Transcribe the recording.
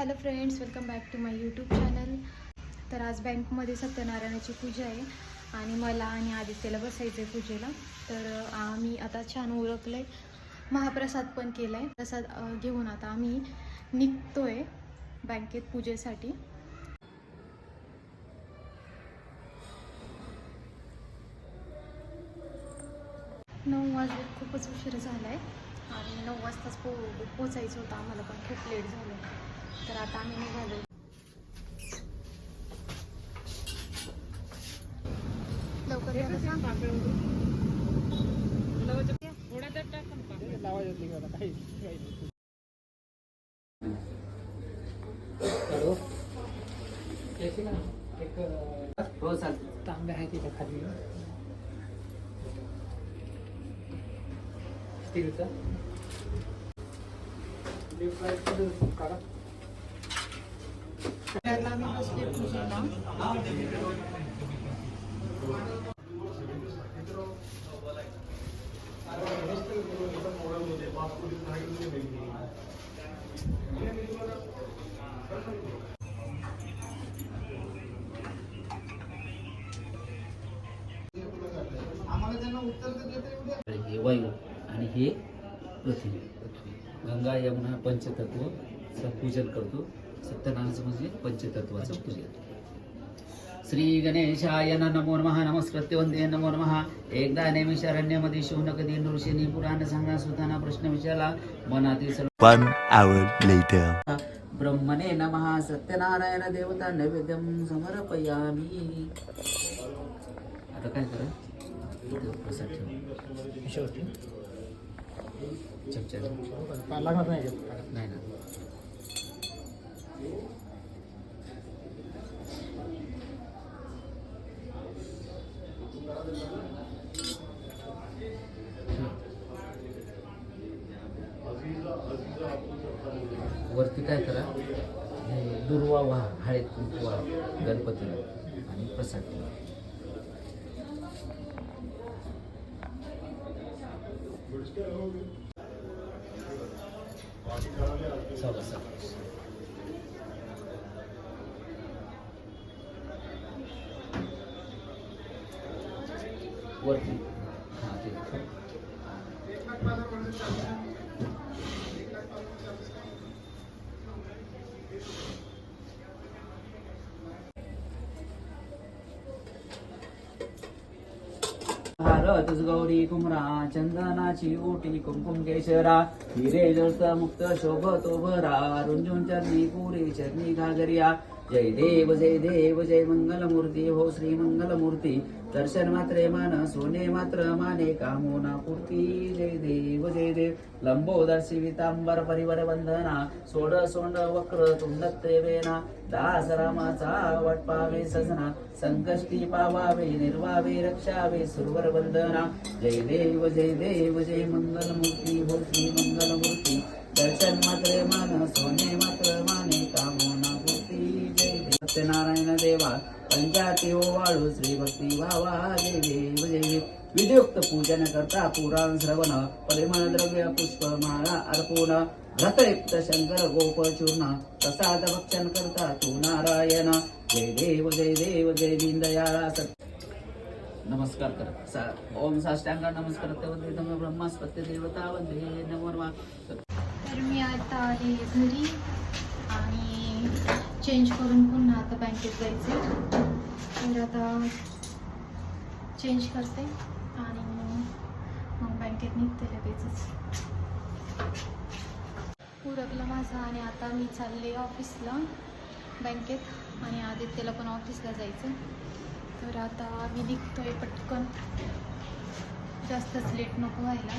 Hello friends welcome back to my YouTube channel. तर आज बँकमध्ये सत्यनारायणाची पूजा आहे आणि मला आणि आदित्यला बसायचं आहे पूजेला. तर आम्ही आता छान ओळखलं आहे महाप्रसाद पण केला आहे प्रसाद घेऊन आता आम्ही निघतो आहे बँकेत पूजेसाठी. नऊ वाजले खूपच उशीर झाला आहे आणि नऊ वाजताच पो पोचायचं होतं. आम्हाला पण खूप लेट झालं तर आता आम्ही निघालो. हो चालतं तांबे आहे तिथे खाली. स्टीलचा. काढा बसले पूजेला हे वायू आणि हे पृथ्वी गंगा यमुना पंचतत्व पूजन करतो. सत्यनारायणाचं म्हणजे पंचतत्वाचं पूजन. श्री गणेशाय नमो नमः नमस्कृत्य वंदे नमो नमः. एकदा नैमिषारण्यामध्ये शौनकदी नृषीने पुराण सांगा सुताना प्रश्न विचारला. मनातील सर्व One hour later. ब्रह्मणे नमः सत्यनारायण देवता नैवेद्यम समर्पयामी. आता काय करा? लागणार? नाही ना. वरती काय करा हे दुर्वा व्हा हळद कुंकू व्हा गणपतीला आणि प्रसाद ठेवा. चला, चला. वरती. हां ते भारत गौरी कुमरा चंदनाची ओटी कुमकुम केशरा हिरे जळत मुक्त शोभतो भरा रुंजून चरणी पुरी चरणी घागरिया जय देव जय देव जय मंगलमूर्ती हो श्री मंगलमूर्ती. दर्शन मात्रे मान सोने मात्र माने कामोना पूर्ती. जय देव जय देव. लंबोदर शिवितांबर परिवर वंदना. सोड सोंड वक्र तुंडत्रे वेना. दास रामाचा वाट पावे सजना. संकष्टी पावावे निर्वावे रक्षावे सुरवर वंदना. जय देव जय देव जय मंगलमूर्ती हो श्री पंचाती ओ वाळू श्री भक्ती देव जय देव. विधियुक्त पूजन करता पुराण श्रवण परिमळ द्रव्य पुष्प माळा अर्पून घृतयुक्त शंकर गोप चूर्ण प्रसाद भक्षण करता तू नारायण. जय देव जय देव जय दीनदयाळा सत्य नमस्कार कर. सा- ओम साष्टांग नमस्कार ते वंदे नमः ब्रह्मास्पत्य देवता वंदे नमो तर मी आता आले घरी. चेंज करून पुन्हा आता बँकेत जायचं तर आता चेंज करते आणि मग बँकेत निघते लगेचच. उरकलं माझं आणि आता मी चालले ऑफिसला बँकेत आणि आदित्यला पण ऑफिसला जायचं तर आता मी निघतोय पटकन. जास्तच लेट नको व्हायला.